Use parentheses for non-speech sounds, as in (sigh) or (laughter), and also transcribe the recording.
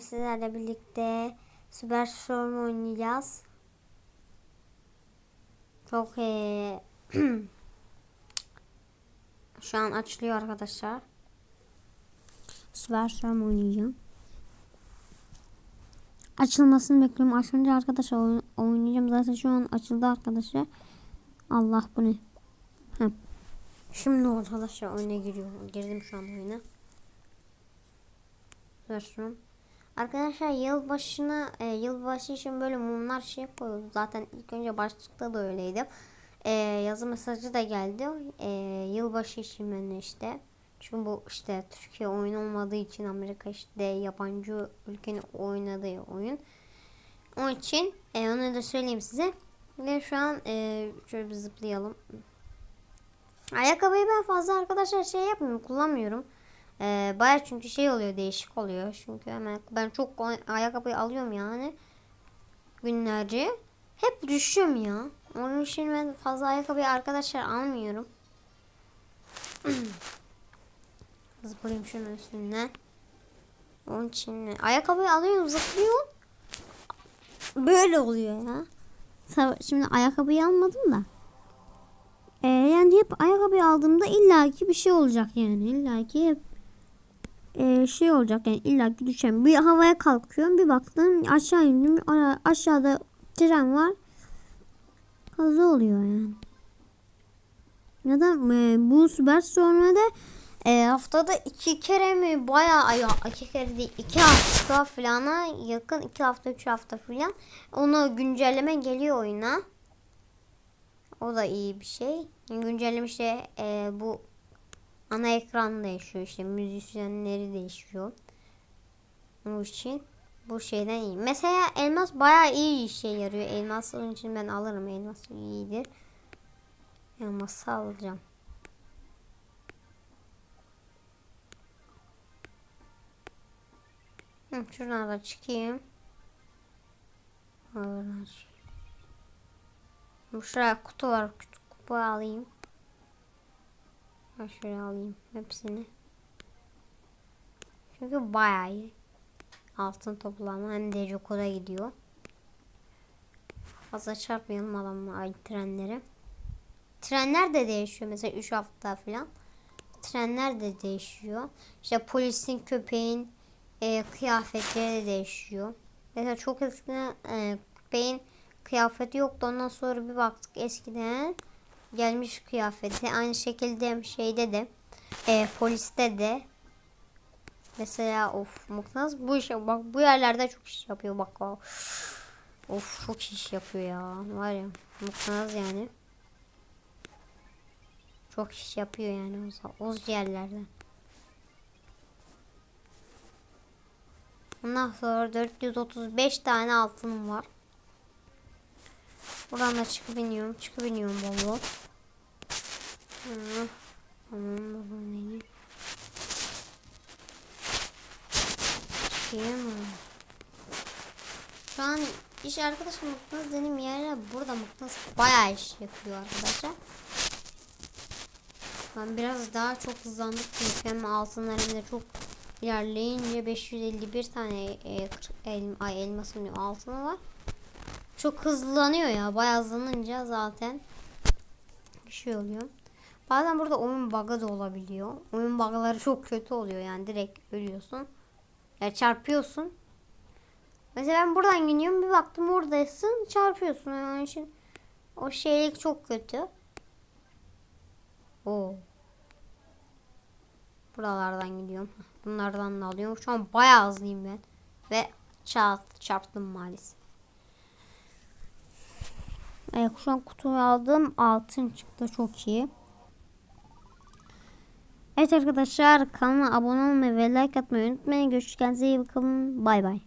Sizlerle birlikte Süper Storm oynayacağız. Çok eee, (clears throat) şu an açılıyor arkadaşlar. Süper Storm oynayacağım. Açılmasını bekliyorum. Açınca arkadaşlar oyn- oynayacağım. Zaten şu an açıldı arkadaşlar. Allah bu ne? Heh. Şimdi arkadaşlar oyuna giriyorum. Girdim şu an oyuna. Versiyon. Arkadaşlar yılbaşına e, yılbaşı için böyle mumlar şey koyuyoruz. Zaten ilk önce başlıkta da öyleydi. E, yazı mesajı da geldi. E, yılbaşı için ben işte. Çünkü bu işte Türkiye oyun olmadığı için Amerika işte yabancı ülkenin oynadığı oyun. Onun için e, onu da söyleyeyim size. Ve şu an e, şöyle bir zıplayalım. Ayakkabıyı ben fazla arkadaşlar şey yapmıyorum, kullanmıyorum. Ee, Baya çünkü şey oluyor, değişik oluyor. Çünkü hemen ben çok ayakkabıyı alıyorum yani. Günlerce. Hep düşüyorum ya. Onun için ben fazla ayakkabıyı arkadaşlar almıyorum. (clears throat) Zıplayayım şunun üstüne. Onun için ayakkabıyı alıyorum, zıplıyorum. Böyle oluyor ya. Şimdi ayakkabıyı almadım da. Ee, yani hep ayakkabı aldığımda illaki bir şey olacak yani. illaki hep e, şey olacak yani illaki düşen. Bir havaya kalkıyorum bir baktım aşağı indim aşağıda tren var. Kaza oluyor yani. Ya da e, bu süper storm'da e, haftada iki kere mi bayağı ay iki kere değil iki hafta falana yakın iki hafta üç hafta falan onu güncelleme geliyor oyuna. O da iyi bir şey. Güncelleme işte e, bu ana ekran değişiyor işte müzisyenleri değişiyor. Onun için bu şeyden iyi. Mesela elmas bayağı iyi işe yarıyor. Elmas onun için ben alırım. Elmas iyidir. Elması alacağım. Hı, şuradan da çıkayım. Bu Şuraya kutu var. Kutu alayım. Ben şöyle alayım hepsini. Çünkü bayağı iyi. Altın toplama hem de Joko'da gidiyor. Fazla çarpmayalım adamla ay trenleri. Trenler de değişiyor mesela 3 hafta falan. Trenler de değişiyor. İşte polisin köpeğin e, kıyafetleri de değişiyor. Mesela çok eskiden e, köpeğin kıyafeti yoktu. Ondan sonra bir baktık eskiden gelmiş kıyafeti. Aynı şekilde şeyde de e, poliste de mesela of Muknaz bu işe bak bu yerlerde çok iş yapıyor bak o. Of çok iş yapıyor ya. Var ya Muknaz yani. Çok iş yapıyor yani o, o yerlerde. Ondan sonra 435 tane altınım var. Buradan da çıkıp iniyorum. Çıkıp iniyorum bol. Tamam bakalım neydi? Çıkayım? Şu an iş arkadaşım Mıknaz benim yerine burada Mıknaz bayağı iş yapıyor arkadaşlar. Ben biraz daha çok hızlandık çünkü hem altınlarım da çok ilerleyince 551 tane e, kırk- el, ay elmasın altını var. Çok hızlanıyor ya. Bayağı hızlanınca zaten bir şey oluyor. Bazen burada oyun bug'ı da olabiliyor. Oyun bug'ları çok kötü oluyor yani direkt ölüyorsun. Ya çarpıyorsun. Mesela ben buradan gidiyorum bir baktım oradasın çarpıyorsun. Yani için o şeylik çok kötü. Oo. Buralardan gidiyorum. Bunlardan da alıyorum. Şu an bayağı hızlıyım ben. Ve çarp, çarptım maalesef. Evet şu an kutuyu aldım. Altın çıktı çok iyi. Evet arkadaşlar kanalıma abone olmayı ve like atmayı unutmayın. Görüşürüz. Kendinize iyi bakın. Bay bay.